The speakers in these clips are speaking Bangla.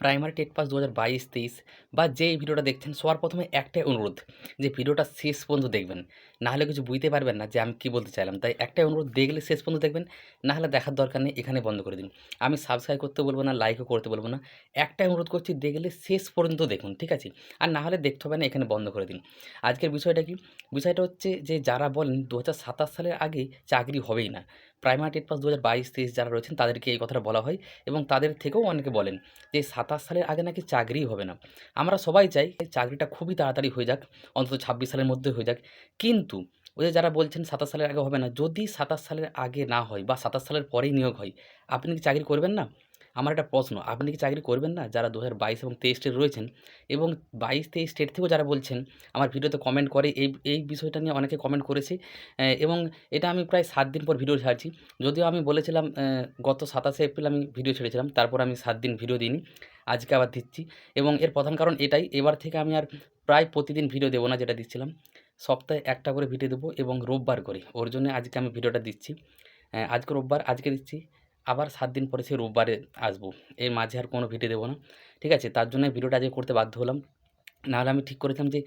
প্রাইমারি টেট পাস দু হাজার বাইশ, তেইশ বা যে ভিডিওটা দেখছেন, সবার প্রথমে একটাই অনুরোধ যে ভিডিওটা শেষ পর্যন্ত দেখবেন। না হলে কিছু বুঝতে পারবেন না যে আমি কী বলতে চাইলাম। তাই একটাই অনুরোধ, দেখলে শেষ পর্যন্ত দেখবেন, না হলে দেখার দরকার নেই, এখানে বন্ধ করে দিন। আমি সাবস্ক্রাইব করতে বলব না লাইকও করতে বলব না। একটাই অনুরোধ করছি, দেখলে শেষ পর্যন্ত দেখুন, ঠিক আছে? আর না হলে দেখতে হবে না, এখানে বন্ধ করে দিন। আজকের বিষয়টা কি? বিষয়টা হচ্ছে যে যারা বলেন দু হাজার সাতাশ সালের আগে চাকরি হবেই না। প্রাইমারি টেট পাস দু হাজার বাইশ, তেইশ যারা রয়েছেন তাদেরকে এই কথাটা বলা হয় এবং তাদের থেকেও অনেকে বলেন যে সাতাশ সালের আগে নাকি চাকরি হবে না। আমরা সবাই চাই চাকরিটা খুবই তাড়াতাড়ি হয়ে যাক, অন্তত ছাব্বিশ সালের মধ্যে হয়ে যাক। কিন্তু যে যারা বলছেন সাতাশ সালের আগে হবে না, যদি সাতাশ সালের আগে না হয় বা সাতাশ সালের পরেই নিয়োগ হয়, আপনি কি চাকরি করবেন না? আমার একটা প্রশ্ন, আপনি কি চাকরি করবেন না? যারা দু হাজার বাইশ এবং তেইশ স্টেট রয়েছেন এবং বাইশ, তেইশ স্টেট থেকেও যারা বলছেন, আমার ভিডিওতে কমেন্ট করে, এই এই বিষয়টা নিয়ে অনেকে কমেন্ট করেছে এবং এটা আমি প্রায় সাত দিন পর ভিডিও ছাড়ছি। যদিও আমি বলেছিলাম গত সাতাশে এপ্রিল আমি ভিডিও ছেড়েছিলাম, তারপর আমি সাত দিন ভিডিও দিইনি, আজকে আবার দিচ্ছি, এবং এর প্রধান কারণ এটাই, এবার থেকে আমি আর প্রায় প্রতিদিন ভিডিও দেবো না যেটা দিচ্ছিলাম, সপ্তাহে একটা করে ভিডিও দেবো এবং রোববার করে, ওর জন্য আজকে আমি ভিডিওটা দিচ্ছি আজকে রোববার, আজকে দিচ্ছি আবার সাত দিন পরে সেই রোববারে আসব। এর মাঝে আর কোনো ভিডিও দেবো না। ঠিক আছে? তার জন্য ভিডিওটা আজকে করতে বাধ্য হলাম। নাহলে আমি ঠিক করেছিলাম যে,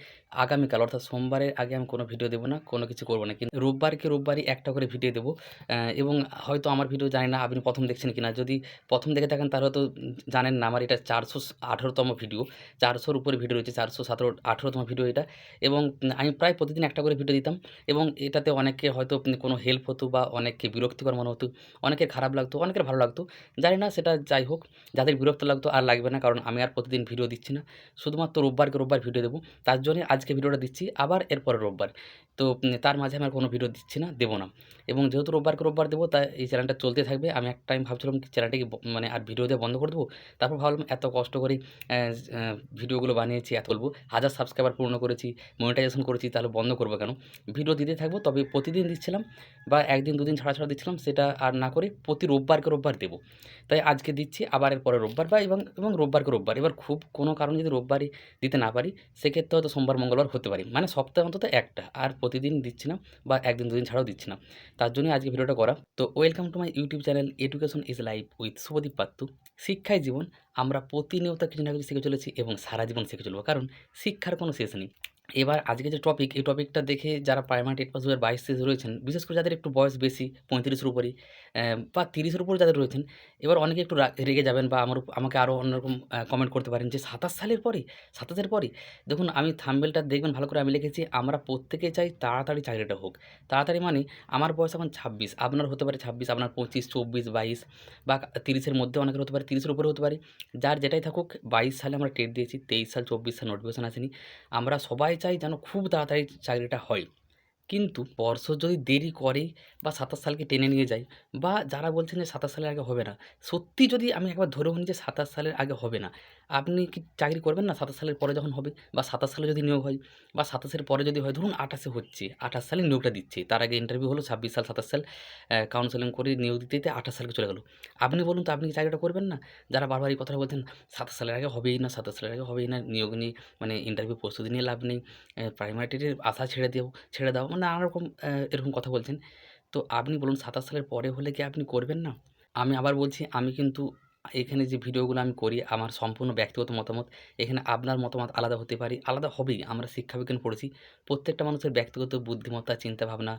আগামীকাল, অর্থাৎ সোমবারের আগে আমি কোনো ভিডিও দেবো না, কোনো কিছু করব না। কিন্তু রোববারকে রোববারই একটা করে ভিডিও দেবো। এবং হয়তো আমার ভিডিও জানি না আপনি প্রথম দেখছেন কিনা। যদি প্রথম দেখে থাকেন, তাহলে তো জানেন না আমার এটা চারশো আঠেরোতম ভিডিও। চারশোর উপরে ভিডিও রয়েছে, চারশো সতেরো আঠেরোতম ভিডিও এটা। এবং আমি প্রায় প্রতিদিন একটা করে ভিডিও দিতাম। এবং এটাতে অনেকে হয়তো কোনো হেল্প হতো বা অনেককে বিরক্তিকর মনে হতো। অনেকের খারাপ লাগতো, অনেকের ভালো লাগতো। জানি না, সেটা যাই হোক, যাদের বিরক্ত লাগতো আর লাগবে না। কারণ আমি আর প্রতিদিন ভিডিও দিচ্ছি না। শুধুমাত্র রোববারকে রোববার ভিডিও দেবো। তার জন্য আজকে ভিডিওটা দিচ্ছি, আবার এরপরে রোববার। তো তার মাঝে আমি আর কোনো ভিডিও দিচ্ছি না, দেবো না। এবং যেহেতু রোববারকে রোববার দেবো, তাই এই চ্যানেলটা চলতে থাকবে। আমি এক টাইম ভাবছিলাম কি চ্যানেলটাকে মানে আর ভিডিও দিয়ে বন্ধ করে দেবো। তারপর ভাবলাম এত কষ্ট করে ভিডিওগুলো বানিয়েছি, এত বলব। হাজার সাবস্ক্রাইবার পূর্ণ করেছি মনিটাইজেশন করেছি, তাহলে বন্ধ করব কেন? ভিডিও দিতে থাকব, তবে প্রতিদিন দিচ্ছিলাম বা একদিন, দুদিন ছাড়া ছাড়া দিচ্ছিলাম, সেটা আর না করে প্রতি রোববারকে রোববার দেবো। তাই আজকে দিচ্ছি, আবার এর পরে রোববার বা এবং এবং রোববারকে রোববার। এবার খুব কোনো কারণে যদি রোববারই দিতে না সেক্ষেত্রে হয়তো সোমবার, মঙ্গলবার হতে পারি। মানে সপ্তাহে অন্তত একটা, আর প্রতিদিন দিচ্ছি না বা একদিন, দুদিন ছাড়াও দিচ্ছি না। তার জন্যই আজকে ভিডিওটা করা। তো welcome to my YouTube channel education is life with Subhadeep Pattu শিক্ষায় জীবন, আমরা প্রতিনিয়ত কিছু না কিছু শিখে চলেছি এবং সারা জীবন শিখে চলবো। কারণ শিক্ষার কোনো শেষ নেই। এবার আজকে যে টপিক এই টপিকটা দেখে যারা প্রাইমারি টেট পাস দু হাজার বাইশ তেইশ রয়েছেন, বিশেষ করে যাদের একটু বয়স বেশি, পঁয়ত্রিশের উপরেই বা তিরিশের উপরে যাদের রয়েছেন, এবার অনেকে একটু রেগে যাবেন বা আমার আমাকে আরও অন্যরকম কমেন্ট করতে পারেন যে সাতাশ সালের পরে সাতাশের পরে দেখুন আমি থাম্বেলটা দেখবেন, ভালো করে আমি লিখেছি, আমরা প্রত্যেকে চাই তাড়াতাড়ি চাকরিটা হোক। তাড়াতাড়ি মানে আমার বয়স এখন ছাব্বিশ, আপনার হতে পারে ছাব্বিশ, আপনার পঁচিশ, চব্বিশ, বাইশ, বা তিরিশের মধ্যে অনেকের হতে পারে, তিরিশের উপরে হতে পারে, যার যেটাই থাকুক, বাইশ সালে আমরা টেট দিয়েছি, তেইশ সাল, চব্বিশ সাল নোটিফিকেশন আসেনি, আমরা সবাই চাই যেন খুব তাড়াতাড়ি চাকরিটা হয়। কিন্তু বর্ষ যদি দেরি করে বা সাতাশ সালকে টেনে নিয়ে যায় বা যারা বলছেন যে সাতাশ সালের আগে হবে না, সত্যি যদি আমি একবার ধরে নিই যে সাতাশ সালের আগে হবে না আপনি কি চাকরি করবেন না? সাতাশ সালের পরে যখন হবে বা সাতাশ সালে যদি নিয়োগ হয় বা সাতাশের পরে যদি হয়, ধরুন আঠাশে হচ্ছে, আঠাশ সালে নিয়োগটা দিচ্ছে। তার আগে ইন্টারভিউ হলো, ছাব্বিশ সাল, সাতাশ সাল কাউন্সেলিং করে নিয়োগ দিতে দিতে আঠাশ সালকে চলে গেলো। আপনি বলুন তো, আপনি কি চাকরিটা করবেন না? যারা বারবার এই কথাটা বলছেন, সাতাশ সালের আগে হবেই না, সাতাশ সালের আগে হবেই না, নিয়োগ নিয়ে মানে ইন্টারভিউ প্রস্তুতি নিয়ে লাভ নেই প্রাইমারি টেটের আশা ছেড়ে দেও ছেড়ে দাও মানে নানা রকম এরকম কথা বলছেন। তো আপনি বলুন, সাতাশ সালের পরে হলে কি আপনি করবেন না? আমি আবার বলছি, আমি কিন্তু এখানে যে ভিডিওগুলো আমি করি, আমার সম্পূর্ণ ব্যক্তিগত মতামত, এখানে আপনার মতামত আলাদা হতে পারে, আলাদা হবেই। আমরা শিক্ষাবিজ্ঞান পড়েছি, প্রত্যেকটা মানুষের ব্যক্তিগত বুদ্ধিমত্তা, চিন্তাভাবনা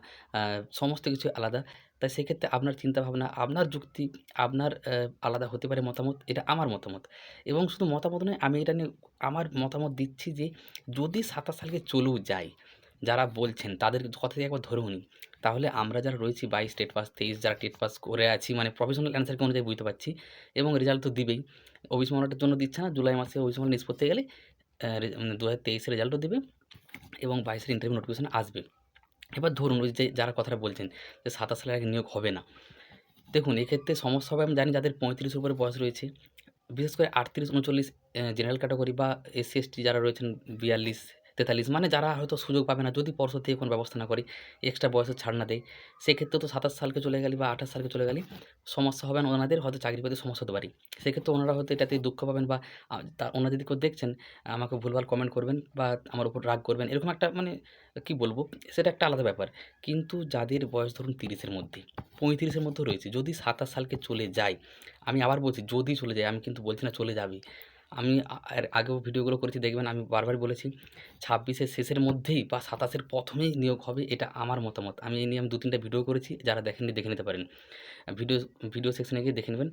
সমস্ত কিছু আলাদা। তাই সেক্ষেত্রে আপনার চিন্তাভাবনা, আপনার যুক্তি, আপনার আলাদা হতে পারে মতামত, এটা আমার মতামত। এবং শুধু মতামত নয়, আমি এটা নিয়ে আমার মতামত দিচ্ছি যে, যদি সাতাশ সালকে চলেও যায়, যারা বলছেন, তাদের কথা একবার ধরে নিই তাহলে আমরা যারা রয়েছি বাইশ টেট পাস তেইশ যারা টেট পাস করে আছি মানে প্রফেশনাল অ্যান্সারকে অনুযায়ী বুঝতে পারছি এবং রেজাল্ট তো দিবেই। ওবিসি মনিটর জন্য দিচ্ছে না, জুলাই মাসে ওবিসি মনিটর নিষ্পত্তি গেলে দু হাজার তেইশের রেজাল্টও দেবে এবং বাইশের ইন্টারভিউ নোটিফিকেশন আসবে। এবার ধরুন ওই যে যারা কথাটা বলছেন যে সাতাশ সালের আগে নিয়োগ হবে না। দেখুন, এক্ষেত্রে সমস্যা হবে আমি জানি যাদের পঁয়ত্রিশ উপরে বয়স রয়েছে, বিশেষ করে আটত্রিশ, উনচল্লিশ জেনারেল ক্যাটাগরি বা এসসি এসটি যারা রয়েছেন, বিয়াল্লিশ তেতাল্লিশ। মানে যারা হয়তো সুযোগ পাবে না, যদি পর্ষদ থেকে কোনো ব্যবস্থা না করে এক্সট্রা বয়সের ছাড় না দেয়, সেক্ষেত্রে তো সাতাশ সালকে চলে গেলে বা আঠাশ সালকে চলে গেলে, সমস্যা হবে না। ওনাদের হয়তো চাকরি পেতে সমস্যা হতে পারে। সেক্ষেত্রে ওনারা হয়তো এটাতে দুঃখ পাবেন বা ওনারা যদি কেউ দেখছেন, আমাকে ভুলভাল কমেন্ট করবেন বা আমার উপর রাগ করবেন, এরকম একটা মানে কি বলব, সেটা একটা আলাদা ব্যাপার। কিন্তু যাদের বয়স ধরুন তিরিশের মধ্যে, পঁয়ত্রিশের মধ্যে রয়েছে, যদি সাতাশ সালকে চলে যায়, আমি আবার বলছি যদি চলে যায়, আমি কিন্তু বলছি না চলে যাবে। আমি আগেও ভিডিওগুলো করেছি, দেখবেন আমি বারবার বলেছি, ছাব্বিশের শেষের মধ্যেই বা সাতাশের প্রথমেই নিয়োগ হবে এটা আমার মতামত। আমি এই নিয়ে আমি দু তিনটা ভিডিও করেছি, যারা দেখেননি দেখে নিতে পারেন। ভিডিও ভিডিও সেকশনে গিয়ে দেখে নেবেন।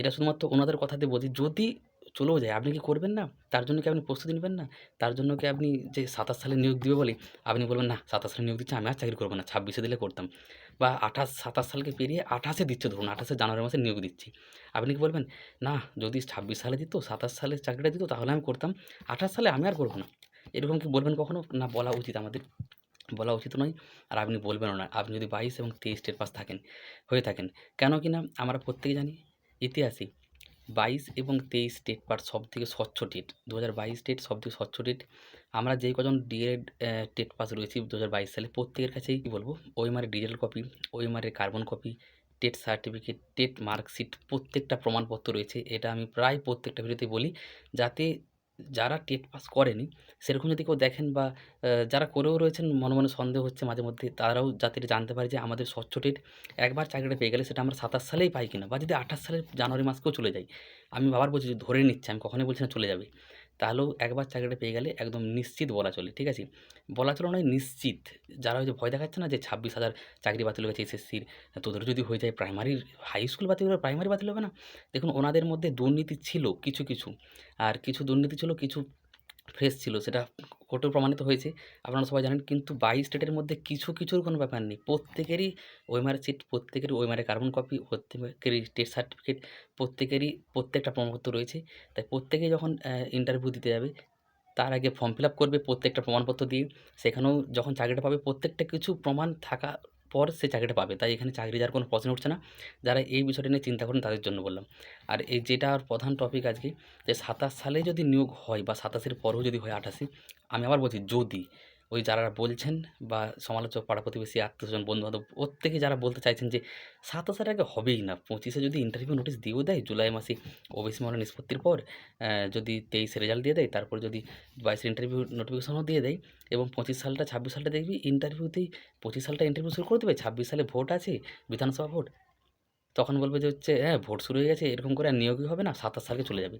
এটা শুধুমাত্র ওনাদের কথাতে বলছি, যদি চলেও যায়। আপনি কি করবেন না? তার জন্য কি আপনি প্রস্তুতি নেবেন না? তার জন্য কি আপনি যে সাতাশ সালে নিয়োগ দিবে বলে, আপনি বলবেন, না, সাতাশ সালে নিয়োগ দিচ্ছে, আমি আর চাকরি করব না। ছাব্বিশে দিলে করতাম। বা আঠাশ, সাতাশ সালকে পেরিয়ে আঠাশে দিচ্ছে, ধরুন, আঠাশে জানুয়ারি মাসে নিয়োগ দিচ্ছি। আপনি কি বলবেন, না, যদি ছাব্বিশ সালে দিত, সাতাশ সালে চাকরিটা দিত, তাহলে আমি করতাম। আঠাশ সালে আমি আর করব না। এরকম কি বলবেন কখনো? না, বলা উচিত আমাদের। বলা উচিত নয়। আর আপনি বলবেনও না। আপনি যদি বাইশ এবং তেইশ স্টেট পাস থাকেন, হয়ে থাকেন। কেন কি না, আমরা প্রত্যেকে জানি, ইতিহাসে বাইশ এবং তেইশ স্টেট পার সব থেকে স্বচ্ছ টেট দু হাজার বাইশ স্টেট সব থেকে স্বচ্ছ টেট আমরা যেই কজন ডিএড টেট পাস রয়েছি দু হাজার বাইশ সালে, প্রত্যেকের কাছেই কী বলব? ওইমারের digital copy ওইমারের carbon copy TET certificate TET marksheet প্রত্যেকটা প্রমাণপত্র রয়েছে। এটা আমি প্রায় প্রত্যেকটা ভিডিওতে বলি। যাতে যারা টেট পাস করেনি, সেরকম যদি কেউ দেখেন বা যারা করেও রয়েছেন, মনে মনে সন্দেহ হচ্ছে মাঝে মধ্যে, তারাও যাতে জানতে পারে যে আমাদের স্বচ্ছ টেট একবার চাকরিটা পেয়ে গেলে সেটা আমরা সাতাশ সালেই পাই কিনা বা যদি আঠাশ সালের জানুয়ারি মাসকেও চলে যাই। আমি বাবার বলছি যে ধরে নিচ্ছে, আমি কখনোই বলছি না চলে যাবে। তাহলেও একবার চাকরিটা পেয়ে গেলে একদম নিশ্চিত বলা চলে, ঠিক আছে? বলা চলে নয় নিশ্চিত। যারা হয়তো ভয় দেখাচ্ছে না যে ছাব্বিশ হাজার চাকরি বাতিল হয়ে গেছে এসএসসির তোদের যদি হয়ে যায় প্রাইমারির হাই স্কুল বাতিল হবে প্রাইমারি বাতিল হবে না? দেখুন ওনাদের মধ্যে দুর্নীতি ছিল কিছু কিছু, আর কিছু দুর্নীতি ছিল, কিছু ফ্রেশ ছিল, সেটা কোর্টেও প্রমাণিত হয়েছে। আপনারা সবাই জানেন, কিন্তু বাইশ স্টেটের মধ্যে কিছু, কিছুর কোনো ব্যাপার নেই। প্রত্যেকেরই ওয়েমারের সিট, প্রত্যেকেরই ওইমারের কার্বন কপি, প্রত্যেকেরই টেস্ট সার্টিফিকেট, প্রত্যেকেরই প্রত্যেকটা প্রমাণপত্র রয়েছে। তাই প্রত্যেকে যখন ইন্টারভিউ দিতে যাবে, তার আগে ফর্ম ফিল আপ করবে প্রত্যেকটা প্রমাণপত্র দিয়ে। সেখানেও যখন চাকরিটা পাবে, প্রত্যেকটা কিছু প্রমাণ থাকা পর সে চাকরিটা পাবে। তাই এখানে চাকরি যাওয়ার কোনো প্রশ্ন উঠছে না। যারা এই বিষয়টা নিয়ে চিন্তা করেন তাদের জন্য বললাম। আর এই যেটা আর প্রধান টপিক আজকে, যে সাতাশ সালে যদি নিয়োগ হয় বা সাতাশের পরেও যদি হয় আঠাশে আমি আবার বলছি যদি। ওই যারা বলছেন বা সমালোচক, পাড়া প্রতিবেশী, আত্মীয়স্বজন, বন্ধুবান্ধব, প্রত্যেকে যারা বলতে চাইছেন যে সাতাশের আগে হবেই না, পঁচিশে যদি ইন্টারভিউ নোটিশ দিয়েও দেয়, জুলাই মাসে ওবিসি মহলের নিষ্পত্তির পর যদি তেইশে রেজাল্ট দিয়ে দেয়, তারপর যদি বাইশে ইন্টারভিউ নোটিফিকেশনও দিয়ে দেয় এবং পঁচিশ সালটা, ছাব্বিশ সালটা দেখবি ইন্টারভিউতেই পঁচিশ সালটা ইন্টারভিউ শুরু করে দেবে, ছাব্বিশ সালে ভোট আছে, বিধানসভা ভোট তখন বলবে যে হচ্ছে হ্যাঁ ভোট শুরু হয়ে গেছে, এরকম করে আর নিয়োগই হবে না, সাতাশ সালে চলে যাবে।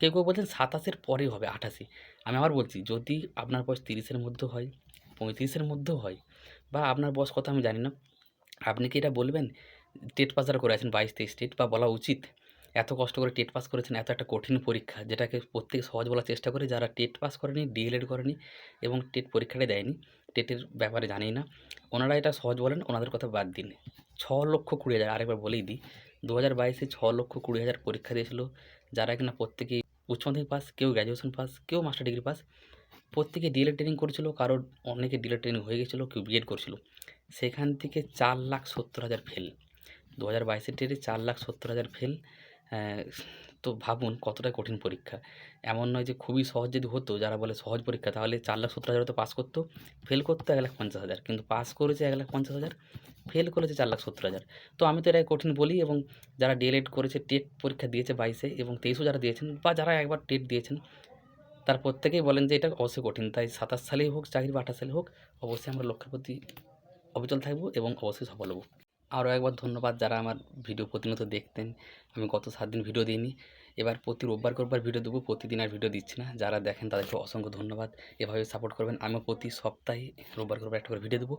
কেউ কেউ বলছেন সাতাশের পরে হবে আঠাশে। আমি আবার বলছি, যদি আপনার বয়স তিরিশের মধ্যে হয়, পঁয়ত্রিশের মধ্যেও হয়, বা আপনার বয়স কথা আমি জানি না, আপনি কি এটা বলবেন? টেট পাস যারা করে আছেন বাইশ, তেইশ, টেট বা বলা উচিত। এত কষ্ট করে টেট পাস করেছেন, এত একটা কঠিন পরীক্ষা, যেটাকে প্রত্যেকে সহজ বলার চেষ্টা করে, যারা টেট পাস করেনি, ডিএলএড করেনি এবং টেট পরীক্ষাটা দেয়নি, টেটের ব্যাপারে জানেই না, ওনারা এটা সহজ বলেন, ওনাদের কথা বাদ দিন। ছ লক্ষ কুড়ি হাজার, আরেকবার বলেই দিই, দু হাজার বাইশে ছ লক্ষ কুড়ি হাজার পরীক্ষা দিয়েছিল, যারা কিনা প্রত্যেকেই উচ্চ মাধ্যমিক পাস কেউ গ্র্যাজুয়েশন পাস কেউ মাস্টার ডিগ্রি পাস প্রত্যেকে ডিএলএড ট্রেনিং করেছিল, কারোর অনেকে ডিএলএড ট্রেনিং হয়ে গেছিল, কেউ বিএড করছিল। সেখান থেকে চার লাখ সত্তর হাজার ফেল দু হাজার বাইশের ট্রেনে চার লাখ সত্তর হাজার ফেল তো ভাবুন কতটা কঠিন পরীক্ষা। এমন নয় যে খুবই সহজ যদি হতো, যারা বলে সহজ পরীক্ষা, তাহলে চার লাখ সত্তর হাজার তো পাস করতো ফেল করতো এক লাখ পঞ্চাশ হাজার, কিন্তু পাস করেছে এক লাখ পঞ্চাশ হাজার ফেল করেছে চার লাখ সত্তর হাজার। তো আমি তো এটাই কঠিন বলি এবং যারা ডিএলএড করেছে, টেট পরীক্ষা দিয়েছে বাইশে এবং তেইশেও যারা দিয়েছেন বা যারা একবার টেট দিয়েছেন, তার প্রত্যেকেই বলেন যে এটা অবশ্যই কঠিন। তাই সাতাশ সালেই হোক চাকরি বা আঠাশ সালে হোক, অবশ্যই আমরা লক্ষ্যের প্রতি অবিচল থাকব এবং অবশ্যই সফল হব। আরও একবার ধন্যবাদ যারা আমার ভিডিও প্রতিনিয়ত দেখতেন। আমি গত সাত দিন ভিডিও দিইনি। এবার প্রতি রোববার করবার ভিডিও দেবো, প্রতিদিন আর ভিডিও দিচ্ছি না। যারা দেখেন তাদেরকে অসংখ্য ধন্যবাদ। এভাবে সাপোর্ট করবেন আমি প্রতি সপ্তাহে রোববার করবার একটা করে ভিডিও দেবো।